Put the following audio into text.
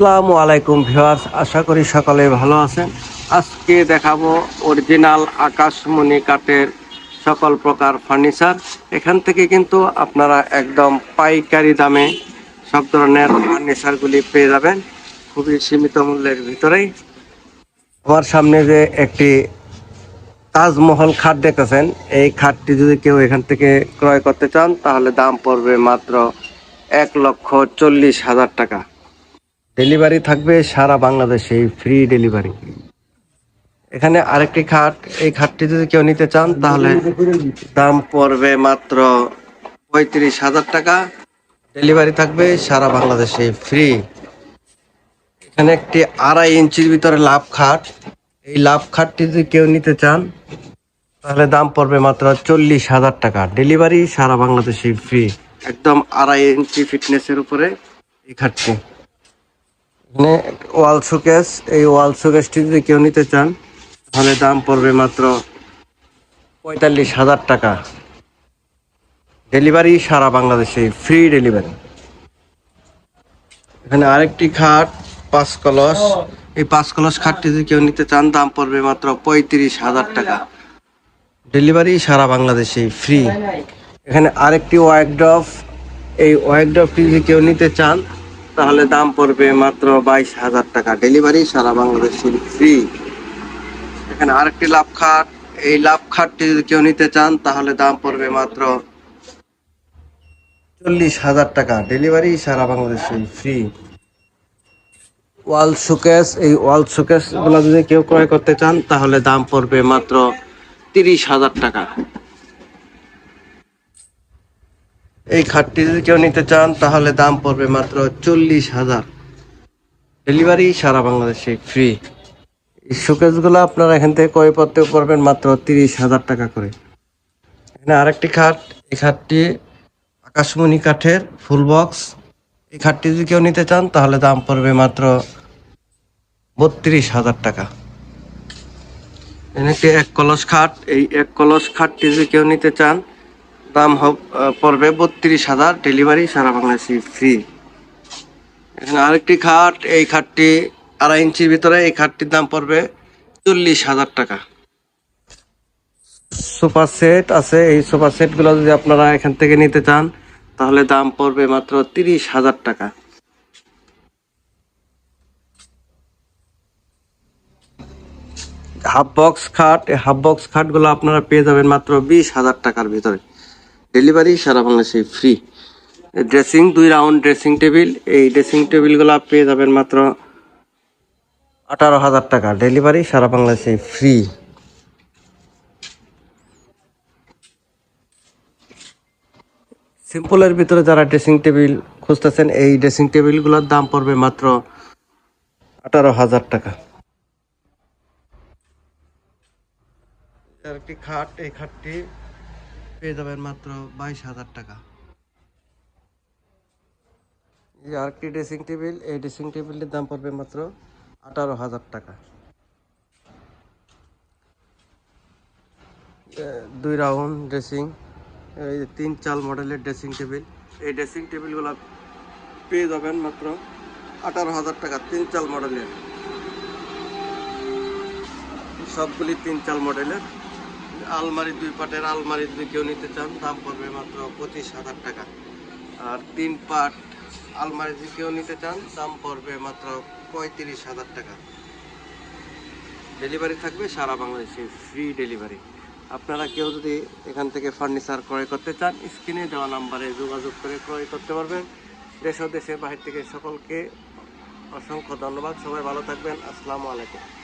আসসালামু আলাইকুম ভিউয়ার্স, আশা করি সকলে ভালো আছেন। আজকে দেখাবো অরিজিনাল আকাশমণি কাঠের সকল প্রকার ফার্নিচার। এখান থেকে কিন্তু আপনারা একদম পাইকারি দামে সব ধরনের ফার্নিচারগুলি পেয়ে যাবেন, খুবই সীমিত মূল্যের ভিতরেই। আমার সামনে যে একটি তাজমহল খাট দেখতেছেন, এই খাটটি যদি কেউ এখান থেকে ক্রয় করতে চান, তাহলে দাম পড়বে মাত্র এক লক্ষ চল্লিশ হাজার টাকা। ডেলিভারি থাকবে সারা বাংলাদেশে ফ্রি ডেলিভারি এখানে আরেকটি খাট, এই খাটটি যদি কেউ নিতে চান, তাহলে দাম পড়বে মাত্র পঁয়ত্রিশ হাজার টাকা। ডেলিভারি থাকবে সারা বাংলাদেশে ফ্রি এখানে একটি আড়াই ইঞ্চির ভিতরে লাভ খাট। এই লাভ খাটটি যদি কেউ নিতে চান, তাহলে দাম পড়বে মাত্র চল্লিশ হাজার টাকা। ডেলিভারি সারা বাংলাদেশে ফ্রি একদম আড়াই ইঞ্চি ফিটনেসের উপরে এই খাটটি। এখানে ওয়াল শোকেস, এই ওয়াল শোকেসটি যদি কেউ নিতে চান, তাহলে দাম পড়বে মাত্র পঁয়তাল্লিশ হাজার টাকা। ডেলিভারি সারা বাংলাদেশে, ফ্রি ডেলিভারি। এখানে আরেকটি খাট, পাঁচ কলস। এই পাঁচ কলস খাটটি যদি কেউ নিতে চান, দাম পড়বে মাত্র পঁয়ত্রিশ হাজার টাকা। ডেলিভারি সারা বাংলাদেশে, ফ্রি। এখানে আরেকটি ওয়াইকড্রপ এই ওয়াইকড্রপটি যদি কেউ নিতে চান তাহলে দাম পড়বে মাত্র বাইশ হাজার টাকা। ডেলিভারি সারা বাংলাদেশে ফ্রি এখানে আরেকটি লাভ খাট। এই লাভ খাটটি যদি কেউ নিতে চান, তাহলে দাম পড়বে মাত্র চল্লিশ হাজার টাকা। ডেলিভারি সারা বাংলাদেশে ফ্রি ওয়াল শোকেস এই ওয়াল শোকেসগুলো যদি কেউ ক্রয় করতে চান, তাহলে দাম পড়বে মাত্র তিরিশ হাজার টাকা। এই খাটটি যদি কেউ নিতে চান, তাহলে দাম পড়বে মাত্র চল্লিশ হাজার। ডেলিভারি সারা বাংলাদেশে ফ্রি এই শোকেসগুলো আপনারা এখান থেকে ক্রয় করতে পারবেন মাত্র তিরিশ হাজার টাকা করে। এখানে আরেকটি খাট, এই খাটটি আকাশমণি কাঠের ফুল বক্স এই খাটটি যদি কেউ নিতে চান, তাহলে দাম পড়বে মাত্র বত্রিশ হাজার টাকা। এখানে একটি এক কলস খাট, এই এক কলস খাটটি যদি কেউ নিতে চান দাম পড়বে বত্রিশ হাজার ডেলিভারি সারা বাংলাদেশে ফ্রি এখানে আরেকটি খাট, এই খাটটি আড়াই ইঞ্চির ভিতরে, এই খাটটির দাম পড়বে চল্লিশ হাজার টাকা। সোফা সেট আছে, এই সোফা সেটগুলো যদি আপনারা এখান থেকে নিতে চান, তাহলে দাম পড়বে মাত্র তিরিশ হাজার টাকা। হাফ বক্স খাট হাফ বক্স খাটগুলো আপনারা পেয়ে যাবেন মাত্র বিশ হাজার টাকার ভিতরে। ডেলিভারি সারা বাংলাদেশে ফ্রি ড্রেসিং দুই রাউন্ড ড্রেসিং টেবিল এই ড্রেসিং টেবিলগুলো পেয়ে যাবেন মাত্র আঠারো হাজার টাকা। ডেলিভারি সারা বাংলাদেশে ফ্রি সিম্পলের ভিতরে যারা ড্রেসিং টেবিল খুঁজতেছেন, এই ড্রেসিং টেবিলগুলোর দাম পড়বে মাত্র আঠারো হাজার টাকা। একটি খাট, এই খাটটি পেয়ে যাবেন মাত্র বাইশ হাজার টাকা। এই আরেকটি ড্রেসিং টেবিল এই ড্রেসিং টেবিলের দাম পড়বে মাত্র আঠারো হাজার টাকা। দুই রাউন্ড ড্রেসিং এই তিন চাল মডেলের ড্রেসিং টেবিল এই ড্রেসিং টেবিলগুলো পেয়ে যাবেন মাত্র আঠারো হাজার টাকা তিন চাল মডেলের। সবগুলি তিন চাল মডেলের। আলমারি দুই পাটের আলমারি যদি কেউ নিতে চান, দাম পড়বে মাত্র পঁচিশ হাজার টাকা। আর তিন পাট আলমারি যদি কেউ নিতে চান, দাম পড়বে মাত্র পঁয়ত্রিশ হাজার টাকা। ডেলিভারি থাকবে সারা বাংলাদেশে ফ্রি ডেলিভারি আপনারা কেউ যদি এখান থেকে ফার্নিচার ক্রয় করতে চান, স্ক্রিনে দেওয়া নাম্বারে যোগাযোগ করে ক্রয় করতে পারবেন। দেশ ও দেশের বাহির থেকে সকলকে অসংখ্য ধন্যবাদ। সবাই ভালো থাকবেন। আসসালামু আলাইকুম।